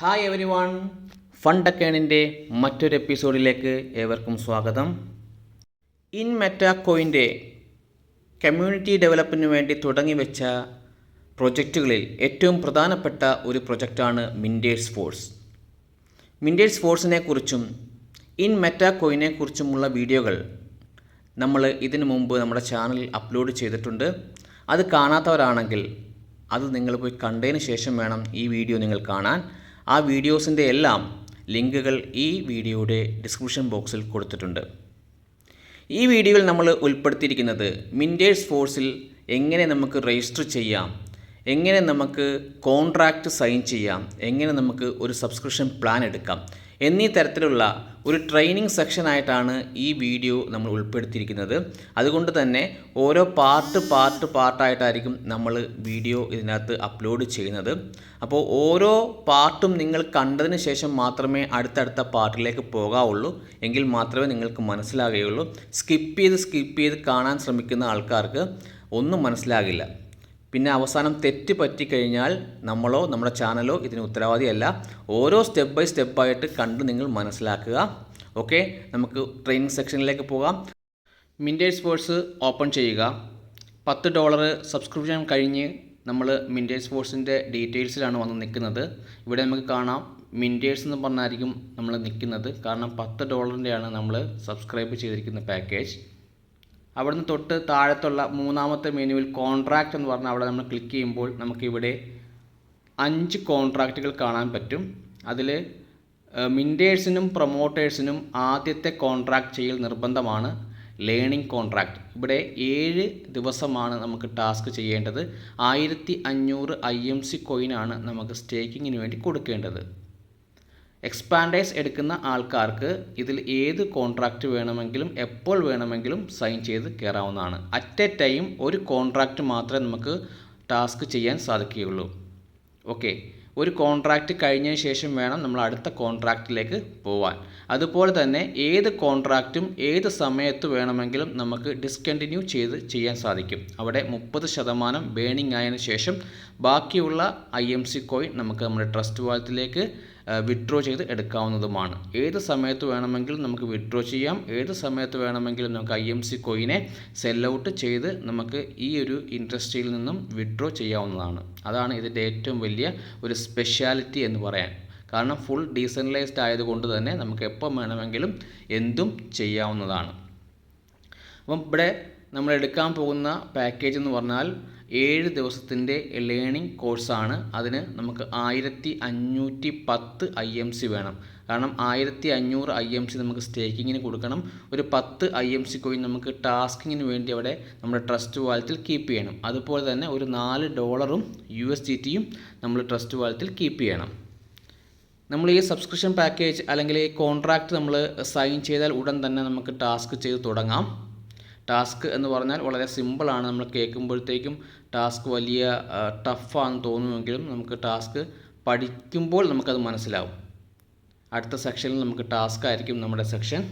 Hi everyone fund അക്കേണിന്റെ മറ്റൊരു എപ്പിസോഡിലേക്ക് ഏവർക്കും സ്വാഗതം. ഇൻ മെറ്റാക്കോയിന്റെ കമ്മ്യൂണിറ്റി ഡെവലപ്പിന് വേണ്ടി തുടങ്ങി വെച്ച പ്രൊജക്റ്റുകളിൽ ഏറ്റവും പ്രധാനപ്പെട്ട ഒരു പ്രൊജക്റ്റാണ് മിൻഡേഴ്സ് ഫോഴ്സ് മിൻഡേഴ്സ് ഫോഴ്സിനെ കുറിച്ചും ഇൻ മെറ്റാക്കോയിനെ കുറിച്ചുമുള്ള വീഡിയോകൾ നമ്മൾ ഇതിനു മുമ്പ് നമ്മുടെ ചാനലിൽ അപ്ലോഡ് ചെയ്തിട്ടുണ്ട്. അത് കാണാത്തവരാണെങ്കിൽ അത് നിങ്ങൾ പോയി കണ്ടതിന് ശേഷം വേണം ഈ വീഡിയോ നിങ്ങൾ കാണാൻ. ആ വീഡിയോസിന്റെ എല്ലാം ലിങ്കുകൾ ഈ വീഡിയോയുടെ ഡിസ്ക്രിപ്ഷൻ ബോക്സിൽ കൊടുത്തിട്ടുണ്ട്. ഈ വീഡിയോയിൽ നമ്മൾ ഉൾപ്പെടുത്തിയിരിക്കുന്നത് മിൻഡേഴ്സ് ഫോഴ്സിൽ എങ്ങനെ നമുക്ക് രജിസ്റ്റർ ചെയ്യാം എങ്ങനെ നമുക്ക് കോൺട്രാക്റ്റ് സൈൻ ചെയ്യാം? എങ്ങനെ നമുക്ക് ഒരു സബ്സ്ക്രിപ്ഷൻ പ്ലാൻ എടുക്കാം? എന്നീ തരത്തിലുള്ള ഒരു ട്രെയിനിങ് സെക്ഷനായിട്ടാണ് ഈ വീഡിയോ നമ്മൾ ഉൾപ്പെടുത്തിയിരിക്കുന്നത്. അതുകൊണ്ട് തന്നെ ഓരോ പാർട്ട് പാർട്ട് പാർട്ടായിട്ടായിരിക്കും നമ്മൾ വീഡിയോ ഇതിനകത്ത് അപ്ലോഡ് ചെയ്യുന്നത്. അപ്പോൾ ഓരോ പാർട്ടും നിങ്ങൾ കണ്ടതിന് ശേഷം മാത്രമേ അടുത്തടുത്ത പാർട്ടിലേക്ക് പോകാവുള്ളൂ. എങ്കിൽ മാത്രമേ നിങ്ങൾക്ക് മനസ്സിലാകുകയുള്ളൂ. സ്കിപ്പ് ചെയ്ത് സ്കിപ്പ് ചെയ്ത് കാണാൻ ശ്രമിക്കുന്ന ആൾക്കാർക്ക് ഒന്നും മനസ്സിലാകില്ല. പിന്നെ അവസാനം തെറ്റ് പറ്റിക്കഴിഞ്ഞാൽ നമ്മളോ നമ്മുടെ ചാനലോ ഇതിന് ഉത്തരവാദിയല്ല. ഓരോ സ്റ്റെപ്പ് ബൈ സ്റ്റെപ്പായിട്ട് കണ്ട് നിങ്ങൾ മനസ്സിലാക്കുക. ഓക്കെ നമുക്ക് ട്രെയിനിങ് സെക്ഷനിലേക്ക് പോകാം. മിന്റേഴ്സ് സ്പോർട്സ് ഓപ്പൺ ചെയ്യുക. പത്ത് ഡോളർ സബ്സ്ക്രിപ്ഷൻ കഴിഞ്ഞ് നമ്മൾ മിന്റേഴ്സ് സ്പോർട്സിന്റെ ഡീറ്റെയിൽസിലാണ് വന്ന് നിൽക്കുന്നത്. ഇവിടെ നമുക്ക് കാണാം. മിന്റേഴ്സ് എന്ന് പറഞ്ഞായിരിക്കും നമ്മൾ നിൽക്കുന്നത്. കാരണം പത്ത് ഡോളറിന്റെയാണ് നമ്മൾ സബ്സ്ക്രൈബ് ചെയ്തിരിക്കുന്ന പാക്കേജ് അവിടുന്ന് തൊട്ട് താഴത്തുള്ള മൂന്നാമത്തെ മെനുവിൽ കോൺട്രാക്റ്റ് എന്ന് പറഞ്ഞാൽ അവിടെ നമ്മൾ ക്ലിക്ക് ചെയ്യുമ്പോൾ നമുക്കിവിടെ അഞ്ച് കോൺട്രാക്റ്റുകൾ കാണാൻ പറ്റും. അതിൽ മിന്റേഴ്സിനും പ്രൊമോട്ടേഴ്സിനും ആദ്യത്തെ കോൺട്രാക്റ്റ് ചെയ്യൽ നിർബന്ധമാണ്. ലേണിംഗ് കോൺട്രാക്റ്റ് ഇവിടെ ഏഴ് ദിവസമാണ് നമുക്ക് ടാസ്ക് ചെയ്യേണ്ടത്. ആയിരത്തി അഞ്ഞൂറ് ഐ എം സി കോയിനാണ് നമുക്ക് സ്റ്റേക്കിങ്ങിന് വേണ്ടി കൊടുക്കേണ്ടത്. എക്സ്പാൻഡേഴ്സ് എടുക്കുന്ന ആൾക്കാർക്ക് ഇതിൽ ഏത് കോൺട്രാക്റ്റ് വേണമെങ്കിലും എപ്പോൾ വേണമെങ്കിലും സൈൻ ചെയ്ത് കയറാവുന്നതാണ്. അറ്റ് എ ടൈം ഒരു കോൺട്രാക്റ്റ് മാത്രമേ നമുക്ക് ടാസ്ക് ചെയ്യാൻ സാധിക്കുകയുള്ളൂ. ഓക്കെ ഒരു കോൺട്രാക്റ്റ് കഴിഞ്ഞതിന് ശേഷം വേണം നമ്മൾ അടുത്ത കോൺട്രാക്റ്റിലേക്ക് പോവാൻ. അതുപോലെ തന്നെ ഏത് കോൺട്രാക്റ്റും ഏത് സമയത്ത് വേണമെങ്കിലും നമുക്ക് ഡിസ്കണ്ടിന്യൂ ചെയ്ത് ചെയ്യാൻ സാധിക്കും. അവിടെ മുപ്പത് ശതമാനം ബേണിംഗ് ആയതിനു ശേഷം ബാക്കിയുള്ള ഐ എം സി കോയിൻ നമുക്ക് നമ്മുടെ ട്രസ്റ്റ് വാലറ്റിലേക്ക് വിഡ്രോ ചെയ്ത് എടുക്കാവുന്നതുമാണ്. ഏത് സമയത്ത് വേണമെങ്കിലും നമുക്ക് വിഡ്രോ ചെയ്യാം. ഏത് സമയത്ത് വേണമെങ്കിലും നമുക്ക് ഐ എം സി കോയിനെ സെൽ ഔട്ട് ചെയ്ത് നമുക്ക് ഈ ഒരു ഇൻട്രസ്റ്റിൽ നിന്നും വിഡ്രോ ചെയ്യാവുന്നതാണ്. അതാണ് ഇതിന്റെ ഏറ്റവും വലിയ ഒരു സ്പെഷ്യാലിറ്റി എന്ന് പറയാൻ. കാരണം ഫുൾ ഡീസെൻട്രലൈസ്ഡ് ആയതുകൊണ്ട് തന്നെ നമുക്ക് എപ്പം വേണമെങ്കിലും എന്തും ചെയ്യാവുന്നതാണ്. അപ്പം ഇവിടെ നമ്മൾ എടുക്കാൻ പോകുന്ന പാക്കേജ് എന്ന് പറഞ്ഞാൽ ഏഴ് ദിവസത്തിന്റെ ലേണിംഗ് കോഴ്സാണ് അതിന് നമുക്ക് ആയിരത്തി അഞ്ഞൂറ്റി പത്ത് ഐ എം സി വേണം. കാരണം ആയിരത്തി അഞ്ഞൂറ് ഐ എം സി നമുക്ക് സ്റ്റേക്കിങ്ങിന് കൊടുക്കണം. ഒരു പത്ത് ഐ എം സി കോയിൻ നമുക്ക് ടാസ്കിങ്ങിന് വേണ്ടി അവിടെ നമ്മുടെ ട്രസ്റ്റ് വാലറ്റിൽ കീപ്പ് ചെയ്യണം. അതുപോലെ തന്നെ ഒരു നാല് ഡോളറും യു എസ് ഡി ടിയും നമ്മൾ ട്രസ്റ്റ് വാലറ്റിൽ കീപ്പ് ചെയ്യണം. നമ്മൾ ഈ സബ്സ്ക്രിപ്ഷൻ പാക്കേജ് അല്ലെങ്കിൽ ഈ കോൺട്രാക്റ്റ് നമ്മൾ സൈൻ ചെയ്താൽ ഉടൻ തന്നെ നമുക്ക് ടാസ്ക് ചെയ്ത് തുടങ്ങാം. ടാസ്ക് എന്ന് പറഞ്ഞാൽ വളരെ സിമ്പിളാണ് നമ്മൾ കേൾക്കുമ്പോഴത്തേക്കും ടാസ്ക് വലിയ ടഫാണെന്ന് തോന്നുമെങ്കിലും നമുക്ക് ടാസ്ക് പഠിക്കുമ്പോൾ നമുക്കത് മനസ്സിലാവും. അടുത്ത സെക്ഷനിൽ നമുക്ക് ടാസ്ക് ആയിരിക്കും നമ്മുടെ സെക്ഷൻ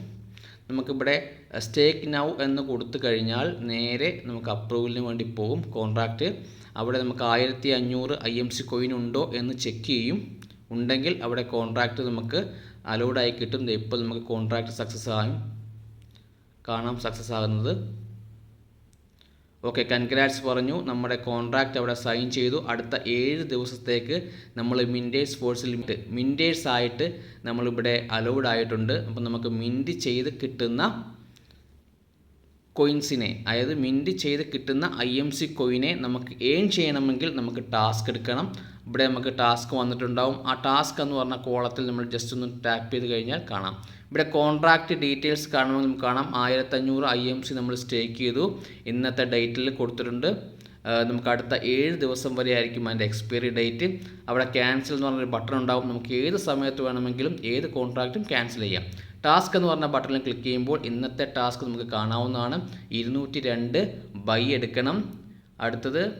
നമുക്കിവിടെ സ്റ്റേക്ക് നൗ എന്ന് കൊടുത്തു കഴിഞ്ഞാൽ നേരെ നമുക്ക് അപ്രൂവലിന് വേണ്ടി പോകും കോൺട്രാക്റ്റ് അവിടെ നമുക്ക് ആയിരത്തി അഞ്ഞൂറ് ഐ എം സി കോയിൻ ഉണ്ടോ എന്ന് ചെക്ക് ചെയ്യും. ഉണ്ടെങ്കിൽ അവിടെ കോൺട്രാക്റ്റ് നമുക്ക് അലൗഡായി കിട്ടും. ഇപ്പോൾ നമുക്ക് കോൺട്രാക്റ്റ് സക്സസ് ആകും കാണാം സക്സസ് ആകുന്നത്. ഓക്കെ കൺഗ്രാറ്റ്സ് പറഞ്ഞു. നമ്മുടെ കോൺട്രാക്റ്റ് അവിടെ സൈൻ ചെയ്തു. അടുത്ത ഏഴ് ദിവസത്തേക്ക് നമ്മൾ മിന്റേഴ്സ് ലിമിറ്റ് മിന്റേഴ്സ് ആയിട്ട് നമ്മളിവിടെ അലൗഡ് ആയിട്ടുണ്ട്. അപ്പം നമുക്ക് മിന്റ് ചെയ്ത് കിട്ടുന്ന കോയിൻസിനെ അതായത് മിന്റ് ചെയ്ത് കിട്ടുന്ന ഐ എം സി കോയിനെ നമുക്ക് ഏൺ ചെയ്യണമെങ്കിൽ നമുക്ക് ടാസ്ക് എടുക്കണം. ഇവിടെ നമുക്ക് ടാസ്ക് വന്നിട്ടുണ്ടാവും. ആ ടാസ്ക് എന്ന് പറഞ്ഞ കോളത്തിൽ നമ്മൾ ജസ്റ്റ് ഒന്ന് ടാപ്പ് ചെയ്ത് കഴിഞ്ഞാൽ കാണാം. ഇവിടെ കോൺട്രാക്റ്റ് ഡീറ്റെയിൽസ് കാണുമ്പോൾ നമുക്ക് കാണാം. ആയിരത്തഞ്ഞൂറ് ഐ എം സി നമ്മൾ സ്റ്റേക്ക് ചെയ്തു. ഇന്നത്തെ ഡേറ്റിൽ കൊടുത്തിട്ടുണ്ട്. നമുക്ക് അടുത്ത ഏഴ് ദിവസം വരെ ആയിരിക്കും അതിന്റെ എക്സ്പയറി ഡേറ്റ് അവിടെ ക്യാൻസൽ എന്ന് പറഞ്ഞൊരു ബട്ടൺ ഉണ്ടാവും. നമുക്ക് ഏത് സമയത്ത് വേണമെങ്കിലും ഏത് കോൺട്രാക്റ്റും ക്യാൻസൽ ചെയ്യാം. ടാസ്ക് എന്ന് പറഞ്ഞ ബട്ടണിൽ ക്ലിക്ക് ചെയ്യുമ്പോൾ ഇന്നത്തെ ടാസ്ക് നമുക്ക് കാണാവുന്നതാണ്. ഇരുന്നൂറ്റി രണ്ട് ബൈ എടുക്കണം. അടുത്തത്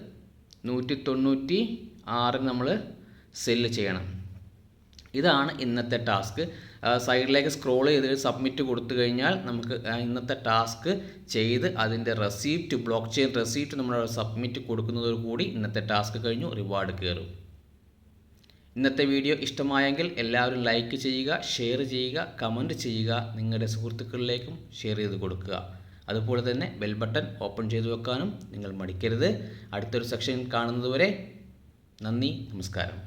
നൂറ്റി തൊണ്ണൂറ്റി ആറ് നമ്മൾ സെല്ല് ചെയ്യണം. ഇതാണ് ഇന്നത്തെ ടാസ്ക്. സൈഡിലേക്ക് സ്ക്രോൾ ചെയ്ത് സബ്മിറ്റ് കൊടുത്തു കഴിഞ്ഞാൽ നമുക്ക് ഇന്നത്തെ ടാസ്ക് ചെയ്ത് അതിന്റെ റെസീപ്റ്റ് ബ്ലോക്ക് ചെയിൻ റെസീപ്റ്റ് നമ്മൾ സബ്മിറ്റ് കൊടുക്കുന്നതോടുകൂടി ഇന്നത്തെ ടാസ്ക് കഴിഞ്ഞു റിവാർഡ് കയറും. ഇന്നത്തെ വീഡിയോ ഇഷ്ടമായെങ്കിൽ എല്ലാവരും ലൈക്ക് ചെയ്യുക ഷെയർ ചെയ്യുക കമന്റ് ചെയ്യുക നിങ്ങളുടെ സുഹൃത്തുക്കളിലേക്കും ഷെയർ ചെയ്ത് കൊടുക്കുക. അതുപോലെ തന്നെ ബെൽ ബട്ടൺ ഓപ്പൺ ചെയ്തു വെക്കാനും നിങ്ങൾ മടിക്കരുത്. അടുത്തൊരു സെക്ഷൻ കാണുന്നതുവരെ നന്ദി നമസ്കാരം.